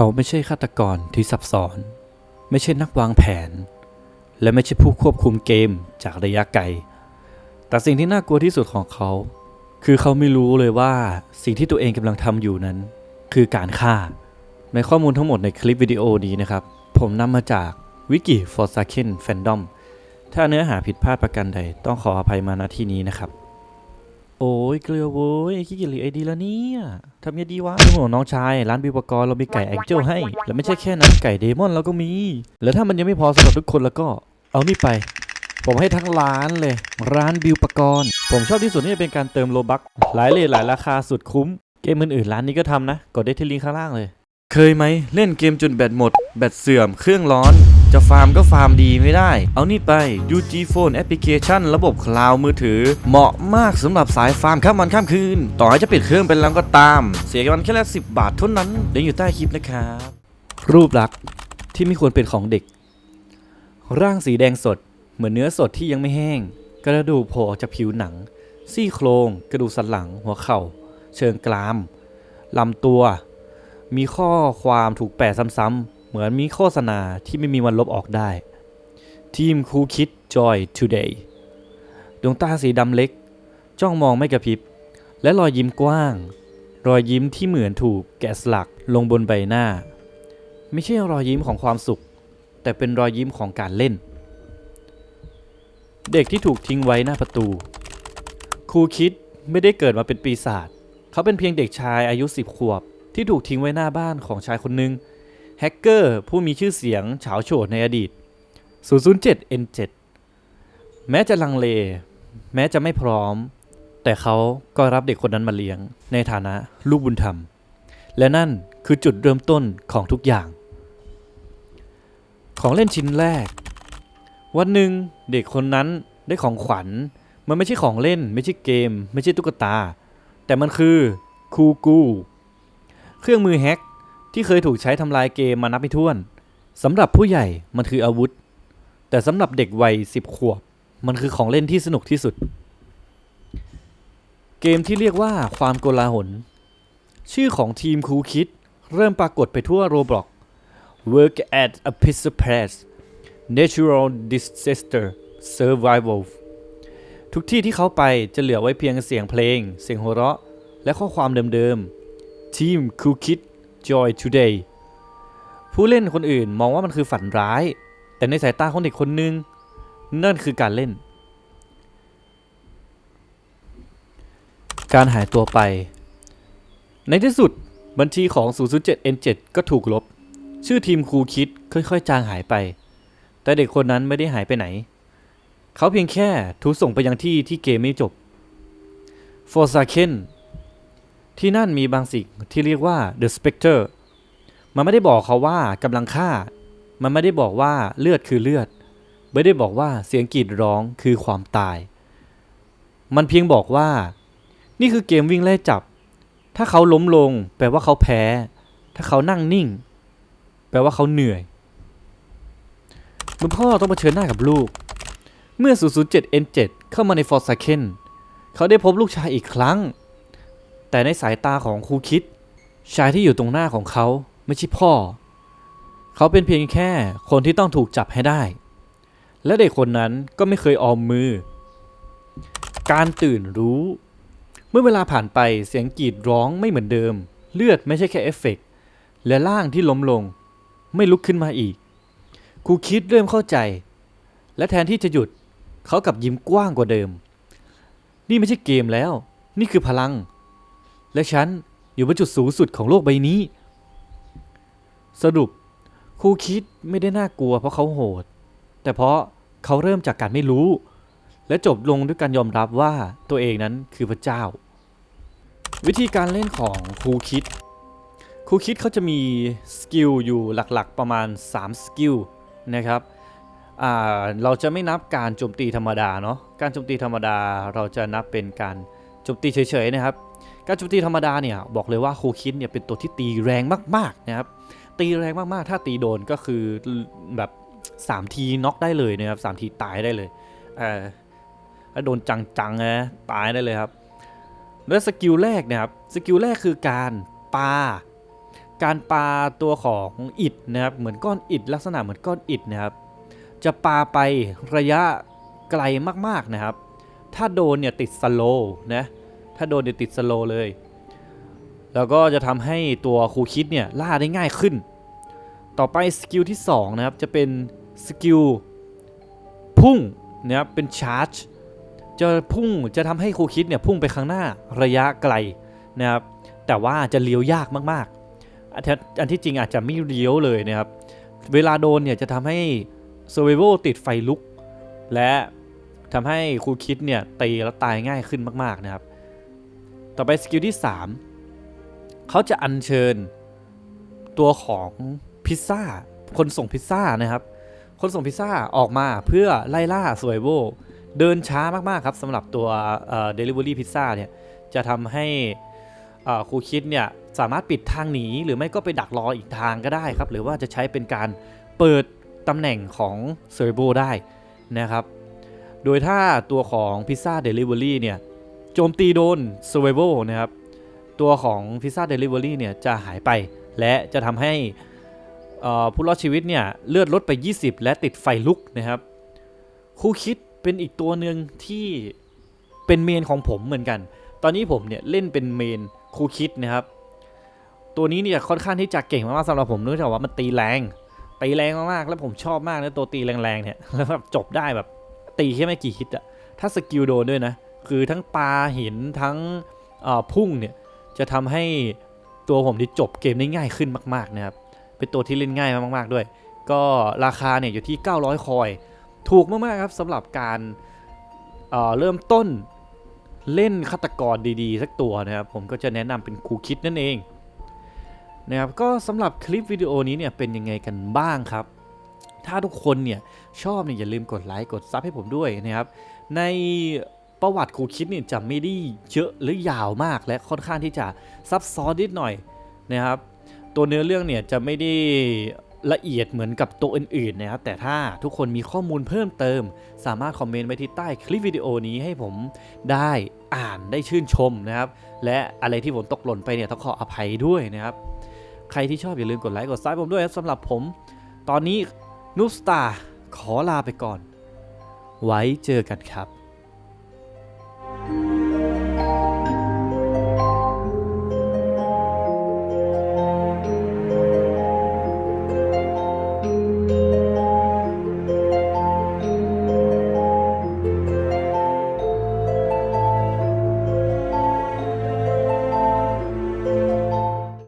เขาไม่ใช่ฆาตกรที่ซับซ้อน ไม่ใช่นักวางแผน และไม่ใช่ผู้ควบคุมเกมจากระยะไกล แต่สิ่งที่น่ากลัวที่สุดของเขา คือเขาไม่รู้เลยว่าสิ่งที่ตัวเองกำลังทำอยู่นั้น คือการฆ่า ในข้อมูลทั้งหมดในคลิปวิดีโอนี้นะครับ ผมนำมาจากวิกิ for s a k e n Fandom ถ้าเนื้อหาผิดพลาดประการใดต้องขออภัยมาณที่นี้นะครับ โอ้ยเกลือโว้ยขี้เกียจหรือไอดีแล้วเนี่ยทำยังดีวะโอ้น้องชายร้านบิวปกรณ์เรามีไก่แองเจิลให้ และไม่ใช่แค่นั้นไก่เดมอนเราก็มี แล้วถ้ามันยังไม่พอสำหรับทุกคนแล้วก็ เอานี่ไป ผมให้ทั้งร้านเลย ร้านบิวปกรณ์ผมชอบที่สุดนี่เป็นการเติมโลบักหลายเลทหลายราคาสุดคุ้ม เกมอื่นๆร้านนี้ก็ทำนะกดได้ที่ลิงก์ข้างล่างเลย เคยไหมเล่นเกมจนแบตหมด แบตเสื่อมเครื่องร้อน จะฟาร์มก็ฟาร์มดีไม่ได้ เอานี่ไป UG Phone Application ระบบคลาวด์มือถือ เหมาะมากสำหรับสายฟาร์มข้ามวันข้ามคืน ต่อให้จะปิดเครื่องไปแล้วก็ตาม เสียกันแค่ละสิบาทเท่านั้นเดี๋ยวอยู่ใต้คลิปนะครับรูปลักษณ์ที่ไม่ควรเป็นของเด็ก ร่างสีแดงสด เหมือนเนื้อสดที่ยังไม่แห้ง กระดูกโผล่ออกจากผิวหนัง ซี่โครง กระดูกสันหลัง หัวเข่า เชิงกรามลำตัว มีข้อความถูกแปะซ้ำๆ เหมือนมีโฆษณาที่ไม่มีวันลบออกได้ ทีมคูคิด Joy Today ดวงตาสีดำเล็ก จ้องมองไม่กระพริบ และรอยยิ้มกว้าง รอยยิ้มที่เหมือนถูกแกะสลักลงบนใบหน้า ไม่ใช่รอยยิ้มของความสุข แต่เป็นรอยยิ้มของการเล่น เด็กที่ถูกทิ้งไว้หน้าประตูครูคิดไม่ได้เกิดมาเป็นปีศาจเขาเป็นเพียงเด็กชายอายุสิบขวบ ที่ถูกทิ้งไว้หน้าบ้านของชายคนหนึ่ง แฮกเกอร์ผู้มีชื่อเสียงเฉาโฉดในอดีต 007 N7 แม้จะลังเล แม้จะไม่พร้อม แต่เขาก็รับเด็กคนนั้นมาเลี้ยง ในฐานะลูกบุญธรรม และนั่นคือจุดเริ่มต้นของทุกอย่าง ของเล่นชิ้นแรก วันหนึ่งเด็กคนนั้นได้ของขวัญ มันไม่ใช่ของเล่น ไม่ใช่เกม ไม่ใช่ตุ๊กตา แต่มันคือคูกู เครื่องมือแฮก ที่เคยถูกใช้ทำลายเกมมานับไม่ถ้วนสำหรับผู้ใหญ่มันคืออาวุธ แต่สำหรับเด็กวัยสิบขวบ มันคือของเล่นที่สนุกที่สุด เกมที่เรียกว่าความโกลาหล ชื่อของทีมคูคิด เริ่มปรากฏไปทั่วโรบล็อก Work at a pizza press Natural Disaster Survival ทุกที่ที่เขาไปจะเหลือไว้เพียงเสียงเพลง เสียงหัวเราะ และข้อความเดิมๆ ทีมคูคิด Joy Today ผู้เล่นคนอื่นมองว่ามันคือฝันร้าย แต่ในสายตาของเด็กคนหนึ่งนั่นคือการเล่น การหายตัวไป ในที่สุดบัญชีของ 007N7 ก็ถูกลบ ชื่อทีมครูคิดค่อยๆ จางหายไป แต่เด็กคนนั้นไม่ได้หายไปไหน เขาเพียงแค่ถูกส่งไปยังที่ที่เกมไม่จบ f o r s a k e n ที่นั่นมีบางสิ่งที่เรียกว่า The Spectre มันไม่ได้บอกเขาว่ากำลังฆ่า มันไม่ได้บอกว่าเลือดคือเลือด ไม่ได้บอกว่าเสียงกรีดร้องคือความตาย มันเพียงบอกว่า นี่คือเกมวิ่งไล่จับ ถ้าเขาล้มลง แปลว่าเขาแพ้ ถ้าเขานั่งนิ่ง แปลว่าเขาเหนื่อยคุณพ่อต้องมาเชิญหน้ากับลูก เมื่อ 007N7 เข้ามาในฟอร์ซาเคนเขาได้พบลูกชายอีกครั้ง แต่ในสายตาของครูคิด ชายที่อยู่ตรงหน้าของเขาไม่ใช่พ่อ เขาเป็นเพียงแค่คนที่ต้องถูกจับให้ได้ และเด็กคนนั้นก็ไม่เคยออมมือ การตื่นรู้ เมื่อเวลาผ่านไปเสียงกรีดร้องไม่เหมือนเดิม เลือดไม่ใช่แค่เอฟเฟกต์และร่างที่ล้มลง ไม่ลุกขึ้นมาอีกครูคิดเริ่มเข้าใจ และแทนที่จะหยุดเขากลับยิ้มกว้างกว่าเดิม นี่ไม่ใช่เกมแล้ว นี่คือพลัง และฉันอยู่บนจุดสูงสุดของโลกใบนี้ สรุปครูคิดไม่ได้น่ากลัวเพราะเขาโหด แต่เพราะเขาเริ่มจากการไม่รู้ และจบลงด้วยการยอมรับว่าตัวเองนั้นคือพระเจ้า วิธีการเล่นของครูคิดครูคิดเขาจะมีสกิลอยู่หลักๆประมาณ 3 สกิลนะครับเราจะไม่นับการโจมตีธรรมดาเนาะการโจมตีธรรมดาเราจะนับเป็นการโจมตีเฉยๆนะครับ การโจมตีธรรมดาเนี่ยบอกเลยว่าโคคิดเนี่ยเป็นตัวที่ตีแรงมากๆนะครับตีแรงมากๆ ถ้าตีโดนก็คือแบบ3ทีน็อกได้เลยนะครับสามทีตายได้เลยเออถ้าโดนจังๆนะตายได้เลยครับและสกิลแรกเนะครับสกิลแรกคือการปาการปาตัวของอิฐนะครับเหมือนก้อนอิฐลักษณะเหมือนก้อนอิฐนะครับจะปาไประยะไกลมากๆนะครับ ถ้าโดนเนี่ยติดสโลนะ ถ้าโดนเนี่ยติดสโลเลย แล้วก็จะทำให้ตัวครูคิดเนี่ยล่าได้ง่ายขึ้น ต่อไปสกิลที่ 2 นะครับ จะเป็นสกิลพุ่งนะครับเป็นชาร์จจะพุ่งจะทำให้ครูคิดเนี่ยพุ่งไปข้างหน้าระยะไกลนะครับแต่ว่าจะเลี้ยวยากมากๆ อันที่อันที่จริงอาจจะไม่เลี้ยวเลยนะครับเวลาโดนเนี่ยจะทำให้ Survival ติดไฟลุก และทำให้ครูคิดเนี่ยตีแล้วตายง่ายขึ้นมากๆนะครับ ต่อไปสกิลที่ 3 เขาจะอัญเชิญตัวของพิซซ่า คนส่งพิซซ่านะครับ คนส่งพิซซ่าออกมาเพื่อไล่ล่า Survival เดินช้ามากๆครับสำหรับตัวเอ่อ Delivery Pizza เนี่ยจะทำให้ครูคิดเนี่ยสามารถปิดทางหนีหรือไม่ก็ไปดักรออีกทางก็ได้ครับ หรือว่าจะใช้เป็นการเปิดตำแหน่งของ s u r v i v a l ได้นะครับ โดยถ้าตัวของ Pizza Delivery เนี่ย โจมตีโดน Survival นะครับ ตัวของ Pizza Delivery เนี่ยจะหายไป และจะทำให้ผู้รอดชีวิตเนี่ยเลือดลดไป 20 และติดไฟลุกนะครับคู่คิดเป็นอีกตัวหนึ่งที่เป็นเมนของผมเหมือนกัน ตอนนี้ผมเนี่ยเล่นเป็นเมนคู่คิดนะครับ ตัวนี้เนี่ยค่อนข้างที่จะเก่งมากๆสำหรับผมเนื่องจากว่ามันตีแรงตีแรงมากๆแล้วผมชอบมากนะตัวตีแรงๆเนี่ยแล้วแบบจบได้แบบตีแค่ไม่กี่ฮิตอะถ้าสกิลโดนด้วยนะ คือทั้งปลาหินทั้งพุ่งเนี่ยจะทำให้ตัวผมที่จบเกมได้ง่ายขึ้นมากๆนะครับ เป็นตัวที่เล่นง่ายมากๆด้วย ก็ราคาเนี่ยอยู่ที่ 900 คอย ถูกมากๆครับสำหรับการเเริ่มต้นเล่นฆาตกรดีๆ สักตัวนะครับ ผมก็จะแนะนำเป็นครูคิดนั่นเองนะครับก็สำหรับคลิปวิดีโอนี้เนี่ยเป็นยังไงกันบ้างครับ ถ้าทุกคนเนี่ยชอบเนี่ยอย่าลืมกดไลค์กดซับให้ผมด้วยนะครับ ใน ประวัติครูคิดนี่จะไม่ได้เยอะหรือยาวมากและค่อนข้างที่จะซับซ้อนนิดหน่อยนะครับ ตัวเนื้อเรื่องเนี่ยจะไม่ได้ละเอียดเหมือนกับตัวอื่นๆนะครับแต่ถ้าทุกคนมีข้อมูลเพิ่มเติม สามารถคอมเมนต์ไว้ที่ใต้คลิปวิดีโอนี้ให้ผมได้อ่านได้ชื่นชมนะครับ และอะไรที่ผมตกหล่นไปเนี่ยต้องขออภัยด้วยนะครับ ใครที่ชอบอย่าลืมกดไลค์กดซับผมด้วยครับสำหรับผม ตอนนี้นูสตาขอลาไปก่อน ไว้เจอกันครับ